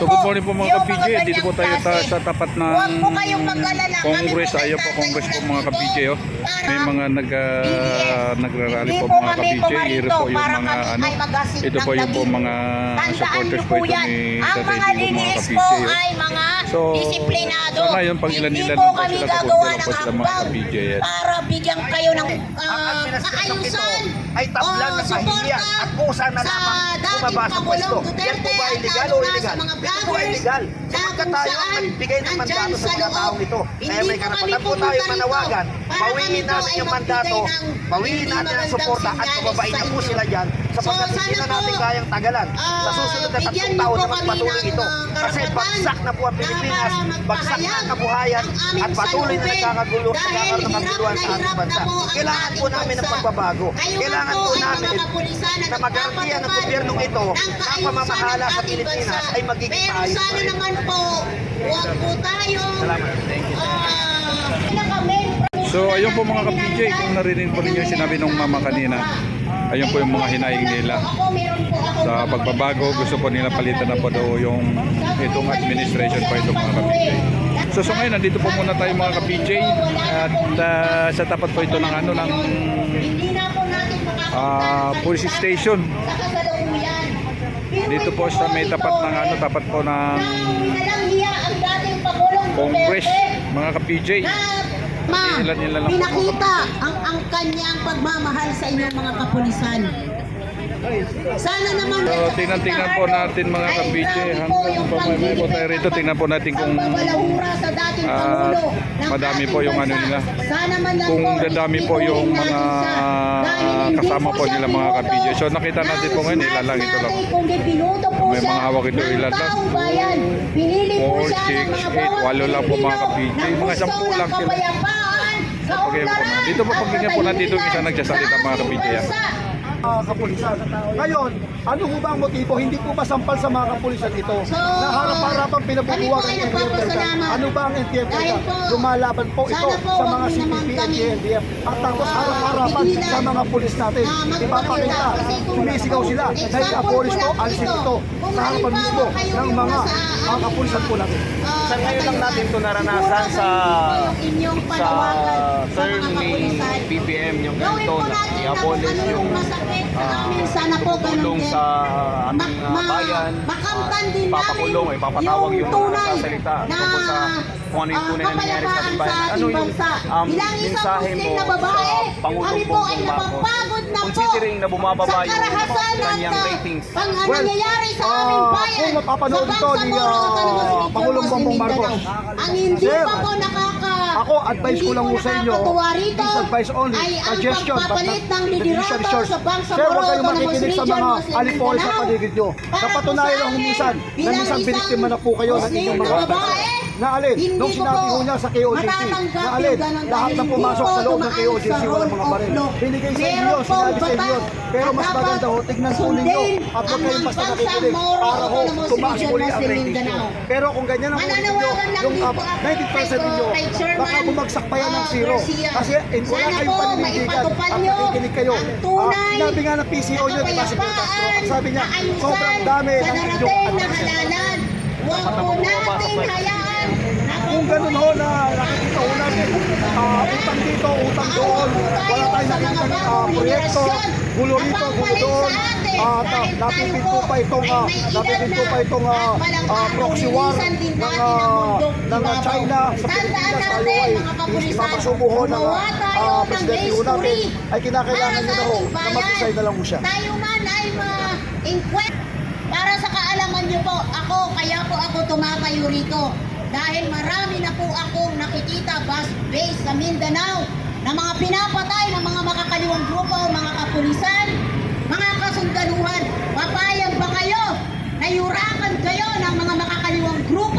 So good morning po mga ka-PJ. Dito po tayo ta- sa tapat ng Congress. po Ayaw po Congress po mga ka-PJ. Oh. May mga nag, uh, nagrarally Hindi po mga ka-PJ. Ito po yung para mga kami ano. ay mag-assist Ito po yung po mga supporters po ito ni Tatay mga Digong mga ka-PJ. po oh. ay mga So, disiplinado. sana yun, pag Hindi lang po sila ng po sila mga ka-PJ, yan. para bigyan kayo ng uh, ito kaayusan ay tablan o suporta at kusa na sa bumaba sa pwesto. Yan po ba illegal o illegal? Yan po ay illegal. Sapagkat tayo ang nagbigay ng mandato sa mga taong ito. Kaya may karapatan po tayo manawagan. Bawiin kami natin yung mandato. Bawiin natin ang suporta at pababain sa na po sila dyan sapagkat So, hindi sana na natin kayang tagalan. Sa ah, susunod na tatlong taon na kami magpatuloy ng, ito. ah, Kasi bagsak na po ang na Pilipinas. Bagsak na ang kabuhayan at patuloy na nagkakagulo nagkakaroon ng kaguluhan sa ating bansa. Kailangan po namin ng pagbabago. Kailangan po namin na magarantiya ng gobyernong ito ang pamamahala sa Pilipinas ay magiging Pero maayos sana pa rin. naman po, huwag po tayo Salamat. Thank you. So ayun po mga ka-PJ. Kung narinig po ninyo sinabi ng mama kanina. Ayun po yung mga hinaing nila. Sa pagbabago, gusto po nila palitan na po daw yung itong administration po itong mga ka-PJ. So, so ngayon, nandito po muna tayo mga ka-PJ at ah, sa tapat po ito ng ano ng ah, police station. Dito po sa may tapat ng ano, tapat po ng Congress, mga ka-PJ. Ma, Ilan-ilan lang po, mga pinakita ang, ang kanyang pagmamahal sa inyong mga kapulisan. Sana naman So, tingnan-tingnan po natin mga grabe hanggang pa may may po tayo rito. Tingnan po natin kung pagbabalahura sa dating madami po yung ano nila. Kung po, dadami po yung mga kasama po nila mga ka-PJ. So, nakita natin po ngayon, ng ilan lang ito lang. po May mga hawak ito, ng ilan lang? taong bayan. Pinili po 4, siya ng 6, mga 8, bawat walo lang po mga na Mga sampu ng lang sila. Okay, kaunlaran, dito po pakinggan po natin itong isa nagsasalita, sa mga ating mga kapulisan. Ngayon, ano ho ba ang motibo? Hindi po ba sampal sa mga kapulisan ito? So, na harap-harapang pinabubuwag ng NTF nagpapasalamat. Ano ba ang NTF Dahil po, Lumalaban po ito po sa mga CPP at GNDF. At tapos ah, harap-harapan sa mga pulis natin. Ipapakita, sumisigaw sila dahil abolis po alisin ito. sa harapan mismo ng mga kapulisan po natin. Sa ngayon lang natin ito naranasan sa sa term ni. BBM yung ganito na i-abolish yung ah. Sana po ganun sa ating ah, bayan. makamtan ah, din namin ipapatawag yung, mga tunay na tungkol sa kung ano yung ah, tunay na nangyayari sa bayan. Ano yung um, Bilang mensahe mo na babae, sa Pangulong po ay napapagod na po Considering na bumababa yung kanyang ratings. pang ah, Well, nangyayari sa aming ah, bayan kung mapapanood ito ni, Region, Pangulong Bongbong. Marcos. Ang hindi pa po nakaka Ako, advice ko lang po sa inyo, rito this advice only, ay ang suggestion, but pagpapalit not ng resource. sa Bangsamoro, Sir, huwag kayong makikinig sa mga alipore sa paligid nyo. Napatunayan lang minsan na minsan biniktima na po kayo ng inyong mga babae, na alin, hindi nung ko sinabi po ko niya sa KOJC, matatanggap na alin, yung ganun lahat dahil na pumasok sa loob ng KOJC, dumaan sa walang mga rule baril. law. Binigay sa Meron inyo, pong sinabi sa batas inyo, pero at mas dapat maganda ho, tignan po ninyo, sundin at huwag ang kayong basta nakikinig, para ho, Autonomous tumaas Region, muli ang nyo. Mindanao. Pero kung ganyan ang ulit nyo, Mananawagan lang yung din uh, po ako 90% kay- ninyo, kay Chairman, baka bumagsak pa yan ng uh, zero. Garcia. Kasi eh, wala Sana kayong po, paninindigan maipatupad at nyo nakikinig kayo. ang tunay Ah, Sinabi nga ng PCO nyo, di ba si Castro, kapayapaan, sabi niya, sobrang dami ng inyong darating na halalan. Huwag po natin hayaan. Na Kung ganun ho na nakikita ho natin, ah, utang dito, utang doon, wala tayong nakikita uh, proyekto, gulo rito, gulo doon, at uh, napipid po pa itong, uh, napipid po pa itong uh, uh, proxy war ng, uh, ng uh, China sa Pilipinas, tayo ay ipapasubo ho ng uh, presidente ho natin, ay kinakailangan nyo na ho na mag-decide na lang ho siya. Tayo man ay ma-inquest. Para sa niyo po, ako, kaya po ako tumatayo rito. Dahil marami na po akong nakikita bus base sa Mindanao na mga pinapatay ng mga makakaliwang grupo, mga kapulisan, mga kasundaluhan. Papayag ba kayo na yurakan kayo ng mga makakaliwang grupo?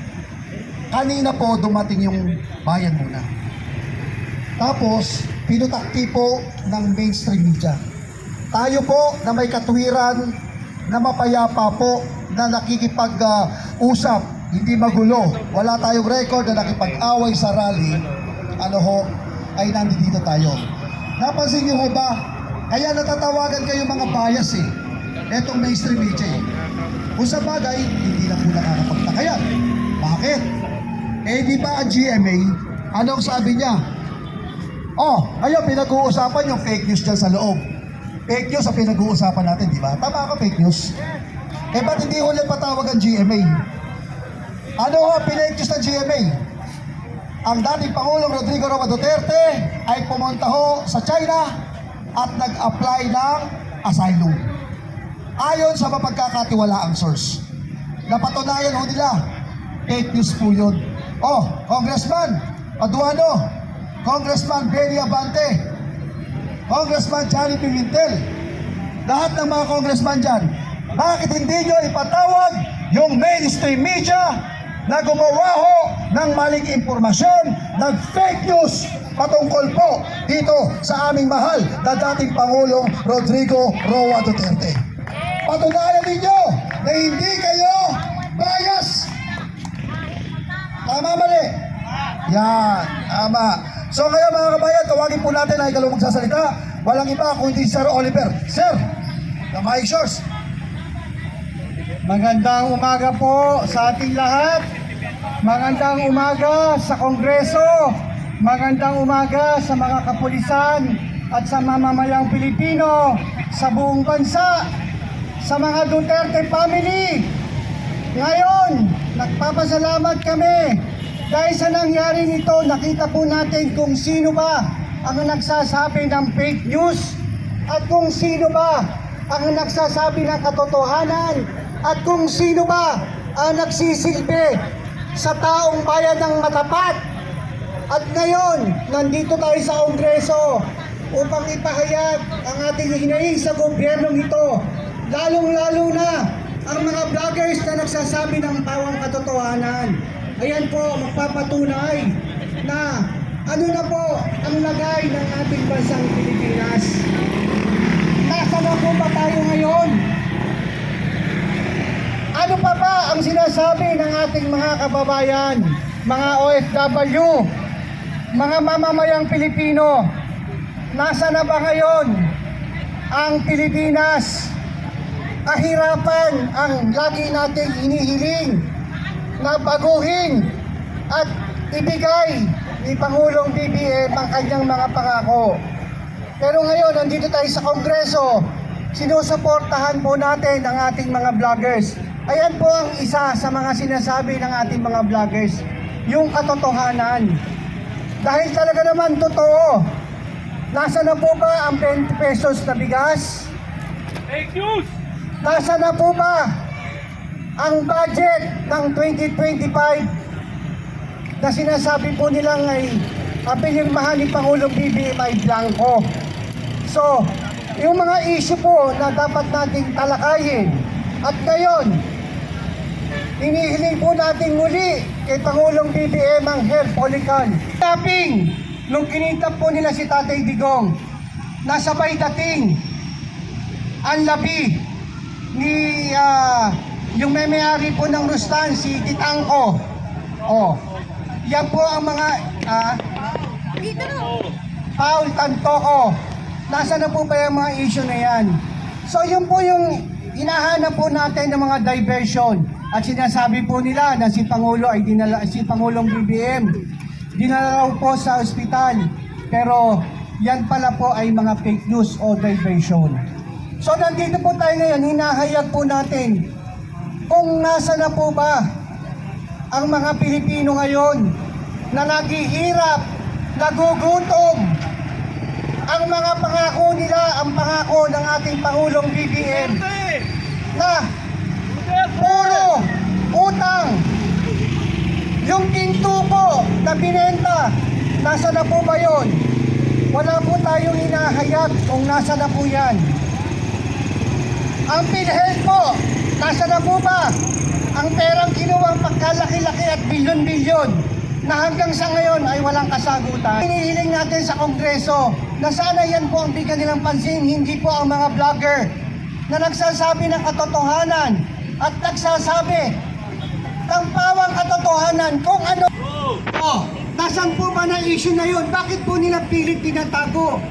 kanina po dumating yung bayan muna. Tapos, pinutakti po ng mainstream media. Tayo po na may katuwiran, na mapayapa po, na nakikipag-usap, hindi magulo. Wala tayong record na nakipag-away sa rally. Ano ho, ay nandito tayo. Napansin niyo ho ba? Kaya natatawagan kayo mga bias eh. Etong mainstream media eh. Kung sa bagay, hindi na po nakakapagtaka Eh di ba ang GMA, anong sabi niya? Oh, ayun, pinag-uusapan yung fake news dyan sa loob. Fake news ang pinag-uusapan natin, di ba? Tama ka, fake news. Eh, ba't hindi ulit patawag ang GMA? Ano ang fake news ng GMA? Ang dating Pangulong Rodrigo Roa Duterte ay pumunta ho sa China at nag-apply ng asylum. Ayon sa mapagkakatiwalaang source. Napatunayan ho nila, fake news po yun. Oh, Congressman Paduano, Congressman Benny Abante, Congressman Johnny Pimentel, lahat ng mga congressman dyan, bakit hindi nyo ipatawag yung mainstream media na gumawa ho ng maling impormasyon, nag-fake news patungkol po dito sa aming mahal na dating Pangulong Rodrigo Roa Duterte. Patunayan ninyo na hindi kayo bias. Tama mali? Yan, tama. So ngayon mga kabayan, tawagin po natin na ikaw magsasalita. Walang iba kundi Sir Oliver. Sir, the mic yours. Magandang umaga po sa ating lahat. Magandang umaga sa Kongreso. Magandang umaga sa mga kapulisan at sa mamamayang Pilipino sa buong bansa. Sa mga Duterte family. Ngayon, nagpapasalamat kami dahil sa nangyari nito, nakita po natin kung sino ba ang nagsasabi ng fake news at kung sino ba ang nagsasabi ng katotohanan at kung sino ba ang nagsisilbi sa taong bayan ng matapat. At ngayon, nandito tayo sa Kongreso upang ipahayag ang ating hinaing sa gobyernong ito. Lalong-lalo na ang mga vloggers na nagsasabi ng pawang katotohanan. Ayan po, magpapatunay na ano na po ang lagay ng ating bansang Pilipinas. Nasa na po ba tayo ngayon? Ano pa ba ang sinasabi ng ating mga kababayan, mga OFW, mga mamamayang Pilipino? Nasa na ba ngayon ang Pilipinas? Kahirapan ang lagi nating inihiling na baguhin at ibigay ni Pangulong BBM ang kanyang mga pangako. Pero ngayon, nandito tayo sa Kongreso, sinusuportahan po natin ang ating mga vloggers. Ayan po ang isa sa mga sinasabi ng ating mga vloggers, yung katotohanan. Dahil talaga naman totoo, nasa na po ba ang 20 pesos na bigas? Fake news! Nasa na po ba ang budget ng 2025 na sinasabi po nilang ay pinirmahan ni Pangulong BBM ay blanco. So, yung mga issue po na dapat nating talakayin at ngayon, inihiling po natin muli kay Pangulong BBM ang hair follicle. Tapping, nung kinitap po nila si Tatay Digong, nasabay dating ang labi ni ah, yung may-may-ari po ng Rustan, si Titangko. Oh. Yan po ang mga ah, Paul Tantoko. Nasa na po ba yung mga issue na yan? So yun po yung hinahanap po natin ng mga diversion. At sinasabi po nila na si Pangulo ay dinala, si Pangulong BBM dinala raw po sa ospital. Pero yan pala po ay mga fake news o diversion. So nandito po tayo ngayon, hinahayag po natin kung nasa na po ba ang mga Pilipino ngayon na naghihirap, nagugutom, ang mga pangako nila, ang pangako ng ating Pangulong BBM na puro utang. Yung ginto po na binenta, nasa na po ba yun? Wala po tayong hinahayag kung nasa na po yan. Ang PhilHealth po, nasa na? Ang perang kinuwang pagkalaki-laki at bilyon-bilyon na hanggang sa ngayon ay walang kasagutan. Hinihiling natin sa Kongreso na sana yan po ang bigyan nilang pansin, hindi po ang mga vlogger na nagsasabi ng katotohanan at nagsasabi ng pawang katotohanan kung ano. Oh, nasan po ba na issue na yun? Bakit po nila pilit tinatago?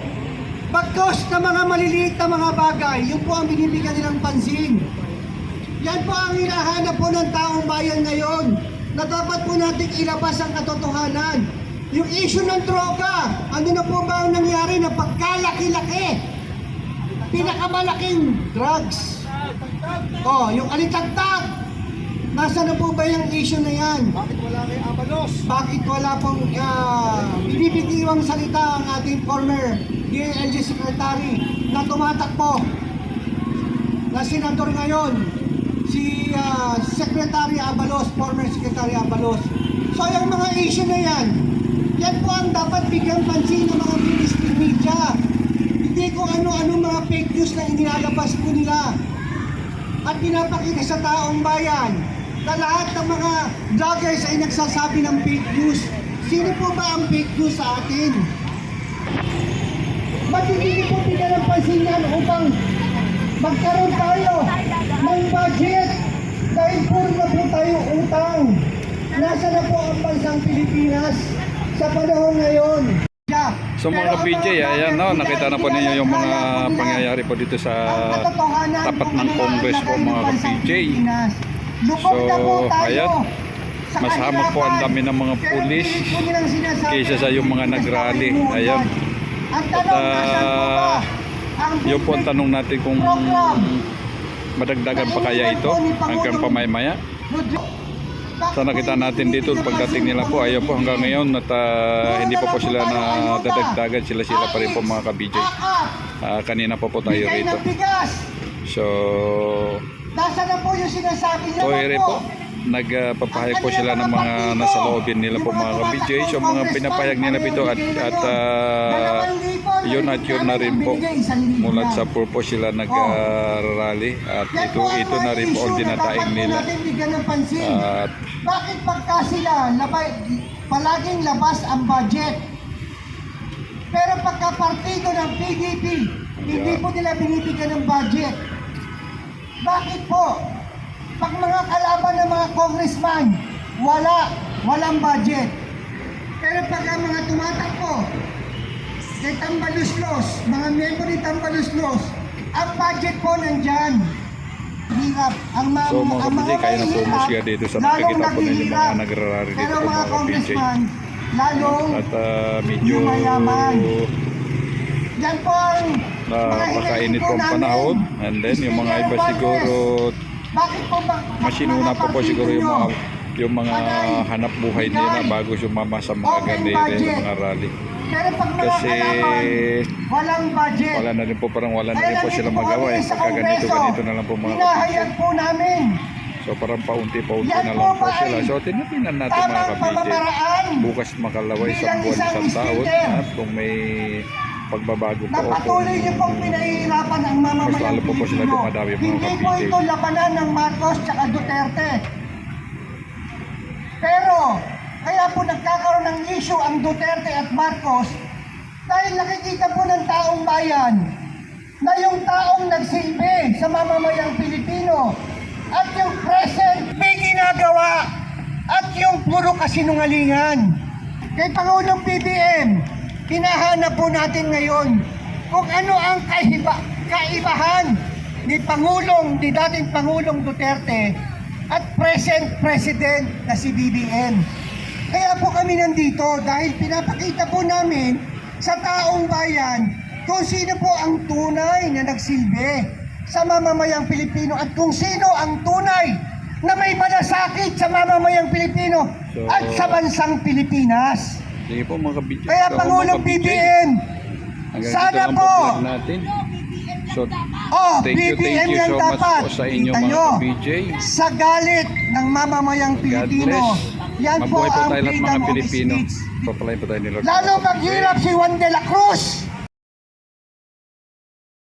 Bagkos na mga maliliit na mga bagay, yun po ang binibigyan nilang pansin. Yan po ang hinahanap po ng taong bayan ngayon. na dapat po nating ilabas ang katotohanan. Yung issue ng droga, ano na po ba ang nangyari na pagkalaki-laki? Pinakamalaking drugs. Oh, yung alitagtag. Nasa na po ba yung issue na yan? Bakit wala kay Abalos? Bakit wala pong uh, bibitiwang salita ang ating former DILG Secretary na tumatakbo na senador ngayon, si ah, Secretary Abalos, former Secretary Abalos. So yung mga issue na yan, yan po ang dapat bigyan pansin ng mga mainstream media. Hindi kung ano-ano mga fake news na inilalabas po nila at pinapakita sa taong bayan na lahat ng mga vloggers ay nagsasabi ng fake news. Sino po ba ang fake news sa atin? Ba't hindi po bigyan ng pansin yan upang magkaroon tayo ng budget dahil puro na po tayo utang. Nasa na po ang bansang Pilipinas sa panahon ngayon? So mga ka-BJ, ayan no, nakita na po ninyo yung mga pangyayari po dito sa tapat ng Congress po mga ka-BJ. So, ayan, mas hamak po ang dami ng mga pulis kaysa sa yung mga nag-rally. Ayan. At At ah, yun po ang tanong natin kung madagdagan pa kaya ito hanggang pamay-maya. Sa nakita natin dito pagdating nila po ayaw po hanggang ngayon at ah, hindi pa po sila na dadagdagan sila sila pa rin po mga ka-BJ. Ah, kanina po po tayo rito. So, Nasa na po yung sinasabi niyo po, nagpapahayag po sila ng mga nasa loobin nila po mga ka-BJ. So mga pinapahayag nila po ito at, at ah, yun at yun na rin po mula sa purpose sila nag-rally at ito ito na rin po ang dinadaing nila. At Bakit pagka sila labay, palaging labas ang budget? Pero pagka partido ng PDP, hindi po nila binibigyan ng budget. Bakit po? Pag mga kalaban ng mga congressman, wala, walang budget. Pero pagka mga tumatakbo, kay Tambaluslos, mga miyembro ni Tambaluslos, ang budget po nandyan. Hirap. Ang mga, So, mga ang kapatid, kaya na po umusga dito sa lalong nakikita po ninyo mga nagrarally dito po, mga mga congressman, lalong at ah, medyo mayaman. yan po ang mga napakainit hinaing po ang panahon and then yung mga iba siguro Bakit po ba? masinuna po po mga siguro yung mga yung mga hanap buhay nila bago sumama sa mga budget. mga rally. Pero pag mga Kasi kalaban, walang budget. wala na rin po parang wala na rin po nandito sila po magawa eh. Pagka ganito, ganito na lang po mga Hinahayag po namin. So parang paunti-paunti na lang po sila. So tinitingnan natin mga pamamaraan Bukas makalaway sa buwan isang taon at kung may pagbabago po na o patuloy niyo pong pinahihirapan ang Mas lalo mamamayang po po sila Pilipino. dumadami, mga Hindi po ito labanan ng Marcos tsaka Duterte. Pero, kaya po nagkakaroon ng issue ang Duterte at Marcos dahil nakikita po ng taong bayan na yung taong nagsilbi sa mamamayang Pilipino at yung present may ginagawa at yung puro kasinungalingan. Kay Pangulong BBM, hinahanap po natin ngayon kung ano ang kaiba, kaibahan ni Pangulong, ni dating Pangulong Duterte at present President na si BBM. Kaya po kami nandito dahil pinapakita po namin sa taong bayan kung sino po ang tunay na nagsilbi sa mamamayang Pilipino at kung sino ang tunay na may malasakit sa mamamayang Pilipino So, at sa bansang Pilipinas. Sige po mga kabidyo. Kaya So, Pangulong BBM, sana po. natin. So, oh, thank you, thank BBM you so much dapat. po sa inyo Kita mga ka-BJ. sa galit ng mamamayang God Pilipino. bless. Yan Mabuhay po ang tayo lahat freedom mga of Pilipino. speech. Papalain po tayo ni Lord. Lalo maghirap si Juan de la Cruz